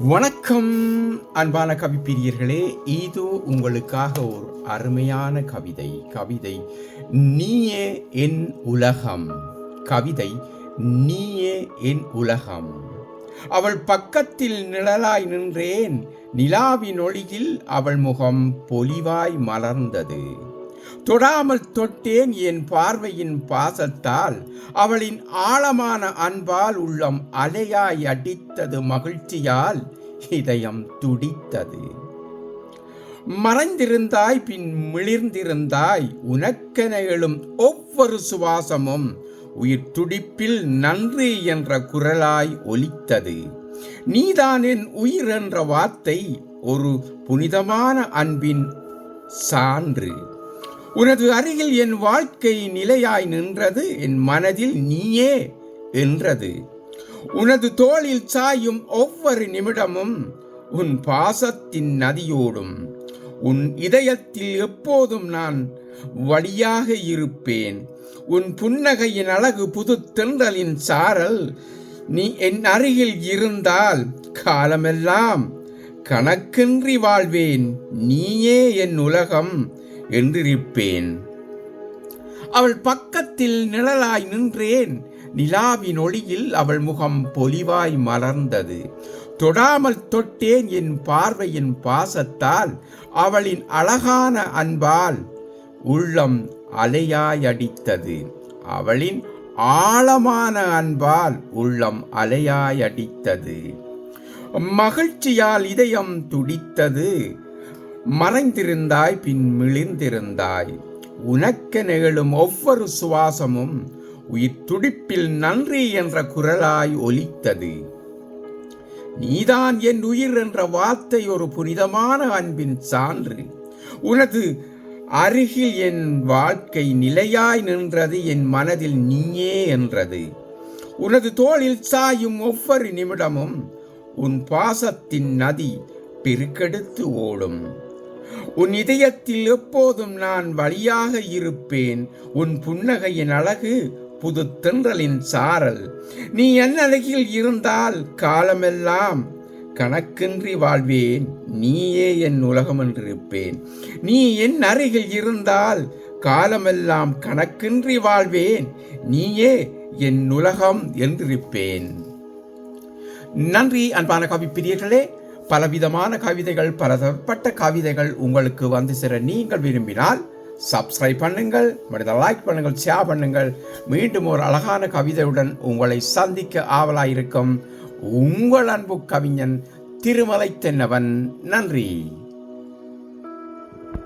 வணக்கம் அன்பான கவிப்பிரியர்களே இதோ உங்களுக்காக ஒரு அருமையான கவிதை. கவிதை நீயே என் உலகம். கவிதை நீயே என் உலகம். அவள் பக்கத்தில் நிழலாய் நின்றேன். நிலாவின் ஒளியில் அவள் முகம் பொலிவாய் மலர்ந்தது. தொடாமல் தொட்டேன் என் பார்வையின் பாசத்தால். அவளின் ஆழமான அன்பால் உள்ளம் அலையாய் அடித்தது மகிழ்ச்சியால் இதயம் துடித்தது. மறைந்திருந்தாய் பின் மிளிர்ந்திருந்தாய் உனக்கென எழும் ஒவ்வொரு சுவாசமும் உயிர் துடிப்பில் நன்றி என்ற குரலாய் ஒலித்தது. நீதான் என் உயிர் என்ற வார்த்தை ஒரு புனிதமான அன்பின் சான்று. உனது அருகில் என் வாழ்க்கை நிலையாய் நின்றது என் மனதில் நீயே என்றது. உனது தோளில் சாயும் ஒவ்வொரு நிமிடமும் உன் பாசத்தின் நதியோடும் உன் இதயத்தில் எப்போதும் நான் வழியாக இருப்பேன். உன் புன்னகையின் அழகு புது தென்றலின் சாரல் நீ என் அருகில் இருந்தால் காலமெல்லாம் கணக்கின்றி வாழ்வேன். நீயே என் உலகம் என்றிருப்பேன். அவள் பக்கத்தில் நிழலாய் நின்றேன். நிலாவின் ஒளியில் அவள் முகம் பொலிவாய் மலர்ந்தது. தொடாமல் தொட்டேன் என் பார்வையின் பாசத்தால் அவளின் அழகான அன்பால் உள்ளம் அலையாயடித்தது. அவளின் ஆழமான அன்பால் உள்ளம் அலையாயடித்தது. மகிழ்ச்சியால் இதயம் துடித்தது. மறைந்திருந்தாய் பின் மிளிர்ந்திருந்தாய் உனக்க நிகழும் ஒவ்வொரு சுவாசமும் உயிர் துடிப்பில் நன்றி என்ற குரலாய் ஒலித்தது. நீதான் என் உயிர் என்ற வார்த்தை ஒரு புனிதமான அன்பின் சான்று. உனது அருகில் என் வாழ்க்கை நிலையாய் நின்றது என் மனதில் நீயே என்றது. உனது தோளில் சாயும் ஒவ்வொரு நிமிடமும் உன் பாசத்தின் நதி பெருக்கெடுத்து ஓடும். உன் இதயத்தில் எப்போதும் நான் வழியாக இருப்பேன். உன் புன்னகையின் அழகு புது தென்றலின் சாரல். நீ என் அழகில் இருந்தால் காலமெல்லாம் கணக்கின்றி வாழ்வேன். நீயே என் உலகம் என்றிருப்பேன் நீ என் அருகில் இருந்தால் காலமெல்லாம் கணக்கின்றி வாழ்வேன். நீயே என் உலகம் என்றிருப்பேன். நன்றி அன்பான கவிப்பிரியர்களே பலவிதமான கவிதைகள் பலதரப்பட்ட கவிதைகள் உங்களுக்கு வந்து சேர நீங்கள் விரும்பினால் சப்ஸ்கிரைப் பண்ணுங்கள் மனித லைக் பண்ணுங்கள் ஷேர் பண்ணுங்கள். மீண்டும் ஒரு அழகான கவிதையுடன் உங்களை சந்திக்க ஆவலாயிருக்கும் உங்கள் அன்பு கவிஞன் திருமலை தென்னவன். நன்றி.